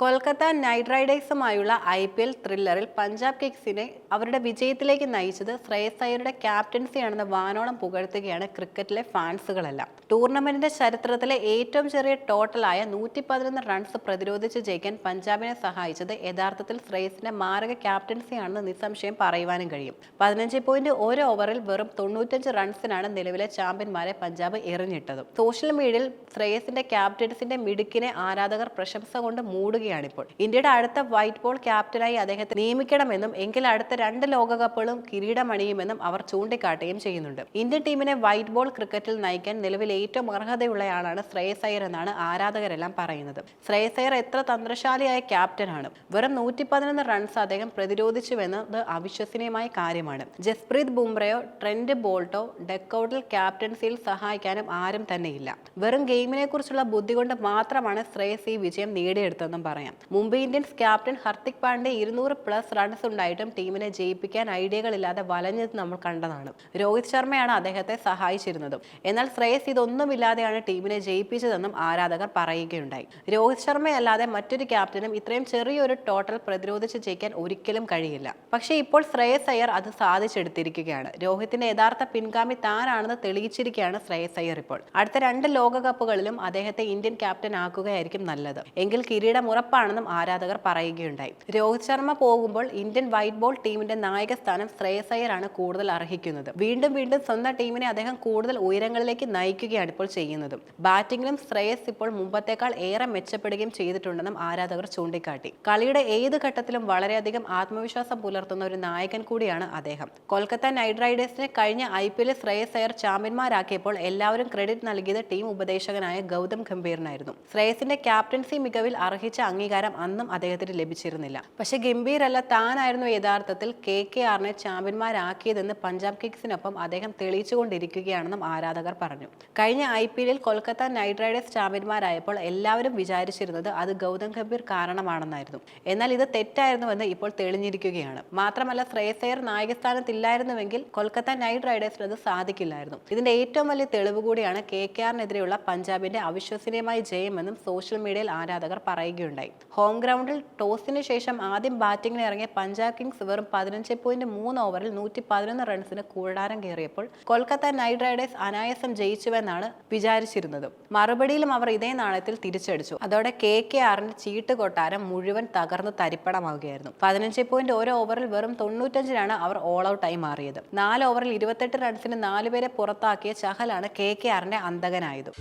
Kolkata night റൈഡേഴ്സുമായുള്ള I P L ത്രില്ലറിൽ പഞ്ചാബ് കിങ്സിനെ അവരുടെ വിജയത്തിലേക്ക് നയിച്ചത് ശ്രേയസ് അയ്യരുടെ ക്യാപ്റ്റൻസിയാണെന്ന് വാനോളം പുകഴ്ത്തുകയാണ് ക്രിക്കറ്റിലെ ഫാൻസുകളെല്ലാം. ടൂർണമെന്റിന്റെ ചരിത്രത്തിലെ ഏറ്റവും ചെറിയ ടോട്ടലായ നൂറ്റി പതിനൊന്ന് റൺസ് പ്രതിരോധിച്ച് ജയിക്കാൻ പഞ്ചാബിനെ സഹായിച്ചത് യഥാർത്ഥത്തിൽ ശ്രേയസിന്റെ മാരക ക്യാപ്റ്റൻസിയാണെന്ന് നിസ്സംശയം പറയുവാനും കഴിയും. പതിനഞ്ച് പോയിന്റ് ഒരു ഓവറിൽ വെറും തൊണ്ണൂറ്റഞ്ച് റൺസിനാണ് നിലവിലെ ചാമ്പ്യന്മാരെ പഞ്ചാബ് എറിഞ്ഞിട്ടത്. സോഷ്യൽ മീഡിയയിൽ ശ്രേയസിന്റെ ക്യാപ്റ്റൻസിന്റെ മിടുക്കിനെ ആരാധകർ പ്രശംസ കൊണ്ട് മൂടുകയാണിപ്പോൾ ഇന്ത്യയുടെ അടുത്ത വൈറ്റ് ബോൾ ക്യാപ്റ്റനായി അദ്ദേഹത്തെ നിയമിക്കണമെന്നും എങ്കിൽ അടുത്ത രണ്ട് ലോകകപ്പുകളും കിരീടമണിയുമെന്നും അവർ ചൂണ്ടിക്കാട്ടുകയും ചെയ്യുന്നുണ്ട്. ഇന്ത്യൻ ടീമിനെ വൈറ്റ് ബോൾ ക്രിക്കറ്റിൽ നയിക്കാൻ നിലവിൽ ഏറ്റവും അർഹതയുള്ളയാളാണ് ശ്രേയസ് അയ്യർ എന്നാണ് ആരാധകരെല്ലാം പറയുന്നത്. ശ്രേയസ് എത്ര തന്ത്രശാലിയായ ക്യാപ്റ്റനാണ് വെറും നൂറ്റി പതിനൊന്ന് റൺസ് അദ്ദേഹം പ്രതിരോധിച്ചുവെന്നത് അവിശ്വസനീയമായ കാര്യമാണ്. ജസ്പ്രീത് ബുംറയോ ട്രെൻഡ് ബോൾട്ടോ ഡെക്കൌട്ടിൽ ക്യാപ്റ്റൻസിയിൽ സഹായിക്കാനും ആരും തന്നെയില്ല. വെറും ഗെയിമിനെ കുറിച്ചുള്ള ബുദ്ധി കൊണ്ട് മാത്രമാണ് ശ്രേയസ് ഈ വിജയം നേടിയെടുത്തതെന്നും പറയാം. മുംബൈ ഇന്ത്യൻസ് ക്യാപ്റ്റൻ ഹർദിക് പാണ്ഡെ ഇരുന്നൂറ് പ്ലസ് റൺസ് ഉണ്ടായിട്ടും ടീമിനെ ജയിപ്പിക്കാൻ ഐഡിയകളില്ലാതെ വലഞ്ഞത് നമ്മൾ കണ്ടതാണ്. രോഹിത് ശർമ്മയാണ് അദ്ദേഹത്തെ സഹായിച്ചിരുന്നതും. എന്നാൽ ശ്രേയസ് ഇതൊന്നുമില്ലാതെയാണ് ടീമിനെ ജയിപ്പിച്ചതെന്നും ആരാധകർ പറയുകയുണ്ടായി. രോഹിത് ശർമ്മയല്ലാതെ മറ്റൊരു ക്യാപ്റ്റനും ഇത്രയും ചെറിയൊരു ടോട്ടൽ പ്രതിരോധിച്ച് ജയിക്കാൻ ഒരിക്കലും കഴിയില്ല. പക്ഷേ ഇപ്പോൾ ശ്രേയസ് അയ്യർ അത് സാധിച്ചെടുത്തിരിക്കുകയാണ്. രോഹിത്തിന്റെ യഥാർത്ഥ പിൻഗാമി താനാണെന്ന് തെളിയിച്ചിരിക്കുകയാണ് ശ്രേയസ് അയ്യർ ഇപ്പോൾ. അടുത്ത രണ്ട് ലോകകപ്പുകളിലും അദ്ദേഹത്തെ ഇന്ത്യൻ ക്യാപ്റ്റൻ ആക്കുകയായിരിക്കും നല്ലത്. എങ്കിൽ കിരീടം ഉറപ്പാണെന്നും ആരാധകർ പറയുകയുണ്ടായി. രോഹിത് ശർമ്മ പോകുമ്പോൾ ഇന്ത്യൻ വൈറ്റ് ബോൾ ടീമിന്റെ നായക സ്ഥാനം ശ്രേയസ് അയ്യറാണ് കൂടുതൽ അർഹിക്കുന്നത്. വീണ്ടും വീണ്ടും സ്വന്തം ടീമിനെ അദ്ദേഹം കൂടുതൽ ഉയരങ്ങളിലേക്ക് നയിക്കുകയാണ് ഇപ്പോൾ ചെയ്യുന്നത്. ബാറ്റിംഗിലും ശ്രേയസ് ഇപ്പോൾ മുമ്പത്തേക്കാൾ ഏറെ മെച്ചപ്പെടുകയും ചെയ്തിട്ടുണ്ടെന്നും ആരാധകർ ചൂണ്ടിക്കാട്ടി. കളിയുടെ ഏത് ഘട്ടത്തിലും വളരെയധികം ആത്മവിശ്വാസം പുലർത്തുന്ന ഒരു നായകൻ കൂടിയാണ് അദ്ദേഹം. കൊൽക്കത്ത നൈറ്റ് റൈഡേഴ്സിനെ കഴിഞ്ഞ ഐ പി എല്ലിൽ ശ്രേയസ് അയ്യർ ചാമ്പ്യന്മാരാക്കിയപ്പോൾ എല്ലാവരും ക്രെഡിറ്റ് നൽകിയത് ടീം ഉപദേശകനായ ഗൗതം ഗംഭീറിനായിരുന്നു. ശ്രേയസിന്റെ ക്യാപ്റ്റൻസി മികവിൽ അർഹിച്ച അംഗീകാരം അന്നും അദ്ദേഹത്തിന് ലഭിച്ചിരുന്നില്ല. പക്ഷെ ഗംഭീരല്ല താനായിരുന്നു യഥാർത്ഥത്തിൽ കെ കെ ആറിനെ ചാമ്പ്യന്മാരാക്കിയതെന്ന് പഞ്ചാബ് കിങ്സിനൊപ്പം അദ്ദേഹം തെളിയിച്ചുകൊണ്ടിരിക്കുകയാണെന്നും ആരാധകർ പറഞ്ഞു. കഴിഞ്ഞ ഐ പി എല്ലിൽ കൊൽക്കത്ത നൈറ്റ് റൈഡേഴ്സ് ചാമ്പ്യന്മാരായപ്പോൾ എല്ലാവരും വിചാരിച്ചിരുന്നത് അത് ഗൗതം ഗംഭീർ കാരണമാണെന്നായിരുന്നു. എന്നാൽ ഇത് തെറ്റായിരുന്നുവെന്ന് ഇപ്പോൾ തെളിഞ്ഞിരിക്കുകയാണ്. മാത്രമല്ല ശ്രേയസയർ നായകസ്ഥാനത്തില്ലായിരുന്നുവെങ്കിൽ കൊൽക്കത്ത നൈറ്റ് റൈഡേഴ്സിന് അത് സാധിക്കില്ലായിരുന്നു. ഇതിന്റെ ഏറ്റവും വലിയ തെളിവ് കൂടിയാണ് കെ കെ ആറിനെതിരെയുള്ള പഞ്ചാബിന്റെ അവിശ്വസനീയമായ ജയമെന്നും സോഷ്യൽ മീഡിയയിൽ ആരാധകർ പറയുകയുണ്ടായി. ഹോം ഗ്രൗണ്ടിൽ ടോസിന് ശേഷം ആദ്യം ബാറ്റിംഗിന് ഇറങ്ങിയ പഞ്ചാബ് കിങ്സ് വെറും പതിനഞ്ച് പോയിന്റ് മൂന്ന് ഓവറിൽ നൂറ്റി പതിനൊന്ന് റൺസിന് കൂടാരം കയറിയപ്പോൾ കൊൽക്കത്ത നൈറ്റ് റൈഡേഴ്സ് അനായാസം ജയിച്ചുവെന്നാണ് വിചാരിച്ചിരുന്നത്. മറുപടിയിലും അവർ ഇതേ നാണയത്തിൽ തിരിച്ചടിച്ചു. അതോടെ കെ കെ ആറിന്റെ ചീട്ട് കൊട്ടാരം മുഴുവൻ തകർന്ന് തരിപ്പണമാവുകയായിരുന്നു. പതിനഞ്ച് പോയിന്റ് ഓരോ ഓവറിൽ വെറും തൊണ്ണൂറ്റഞ്ചിനാണ് അവർ ഓൾ ഔട്ടായി മാറിയത്. നാല് ഓവറിൽ ഇരുപത്തെട്ട് റൺസിന് നാലുപേരെ പുറത്താക്കിയ ചഹലാണ് കെ കെ ആറിന്റെ അന്തകനായത്.